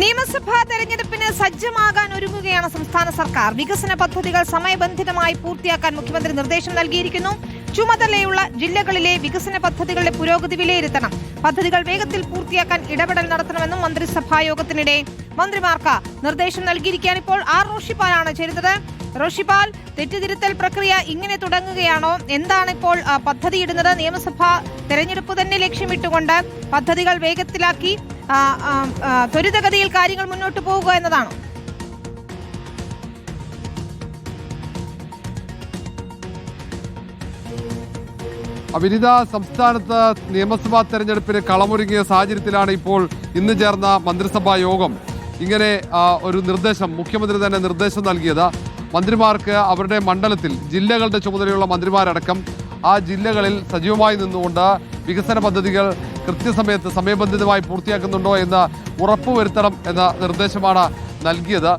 നിയമസഭാ തെരഞ്ഞെടുപ്പിന് സജ്ജമാകാൻ ഒരുങ്ങുകയാണ് സംസ്ഥാന സർക്കാർ. വികസന പദ്ധതികൾ സമയബന്ധിതമായി പൂർത്തിയാക്കാൻ മുഖ്യമന്ത്രി നിർദ്ദേശം നൽകിയിരിക്കുന്നു. ചുമതലയുള്ള ജില്ലകളിലെ വികസന പദ്ധതികളുടെ പുരോഗതി വിലയിരുത്തണം. പദ്ധതികൾ വേഗത്തിൽ പൂർത്തിയാക്കാൻ ഇടപെടൽ നടത്തണമെന്നും മന്ത്രിസഭാ യോഗത്തിനിടെ മന്ത്രിമാർക്ക് നിർദ്ദേശം നൽകിയിരിക്കാൻ ഇപ്പോൾ ആർ റോഷിപ്പാലാണ് ചേരുന്നത്. റോഷിപ്പാൽ തെറ്റുതിരുത്തൽ പ്രക്രിയ ഇങ്ങനെ തുടങ്ങുകയാണോ? എന്താണ് ഇപ്പോൾ പദ്ധതിയിടുന്നത്? നിയമസഭാ തെരഞ്ഞെടുപ്പ് തന്നെ ലക്ഷ്യമിട്ടുകൊണ്ട് പദ്ധതികൾ വേഗത്തിലാക്കി ത്വരിതഗതിയിൽ കാര്യങ്ങൾ മുന്നോട്ട് പോവുക എന്നതാണോ? വിനിത സംസ്ഥാനത്ത് നിയമസഭാ തെരഞ്ഞെടുപ്പിന് കളമൊരുങ്ങിയ സാഹചര്യത്തിലാണ് ഇപ്പോൾ ഇന്ന് ചേർന്ന മന്ത്രിസഭാ യോഗം. ഇങ്ങനെ ഒരു നിർദ്ദേശം മുഖ്യമന്ത്രി തന്നെ നിർദ്ദേശം നൽകിയത്. മന്ത്രിമാർക്ക് അവരുടെ മണ്ഡലത്തിൽ ജില്ലകളുടെ ചുമതലയുള്ള മന്ത്രിമാരടക്കം ആ ജില്ലകളിൽ സജീവമായി നിന്നുകൊണ്ട് വികസന പദ്ധതികൾ കൃത്യസമയത്ത് സമയബന്ധിതമായി പൂർത്തിയാക്കുന്നുണ്ടോ എന്ന് ഉറപ്പുവരുത്തണം എന്ന നിർദ്ദേശമാണ് നൽകിയത്.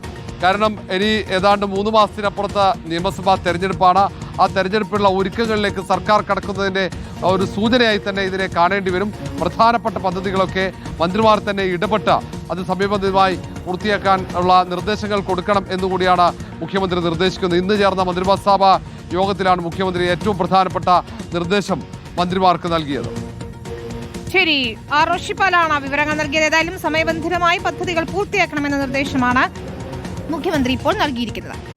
കാരണം ഇനി ഏതാണ്ട് മൂന്ന് മാസത്തിനപ്പുറത്ത് നിയമസഭാ തെരഞ്ഞെടുപ്പാണ്. ആ തെരഞ്ഞെടുപ്പിനുള്ള ഒരുക്കങ്ങളിലേക്ക് സർക്കാർ കടക്കുന്നതിന്റെ ഒരു സൂചനയായി തന്നെ ഇതിനെ കാണേണ്ടി വരും. പ്രധാനപ്പെട്ട പദ്ധതികളൊക്കെ മന്ത്രിമാർ തന്നെ ഇടപെട്ട് അത് സമയബന്ധിതമായി പൂർത്തിയാക്കാൻ ഉള്ള നിർദ്ദേശങ്ങൾ കൊടുക്കണം എന്നുകൂടിയാണ് മുഖ്യമന്ത്രി നിർദ്ദേശിക്കുന്നത്. ഇന്ന് ചേർന്ന മന്ത്രിസഭാ യോഗത്തിലാണ് മുഖ്യമന്ത്രി ഏറ്റവും പ്രധാനപ്പെട്ട നിർദ്ദേശം മന്ത്രിമാർക്ക് നൽകിയത്. ശരി ആർ റോഷിപ്പാലാണ് വിവരങ്ങൾ നൽകിയത്. ഏതായാലും സമയബന്ധിതമായി പദ്ധതികൾ പൂർത്തിയാക്കണമെന്ന നിർദ്ദേശമാണ് മുഖ്യമന്ത്രി ഇപ്പോൾ നൽകിയിരിക്കുന്നത്.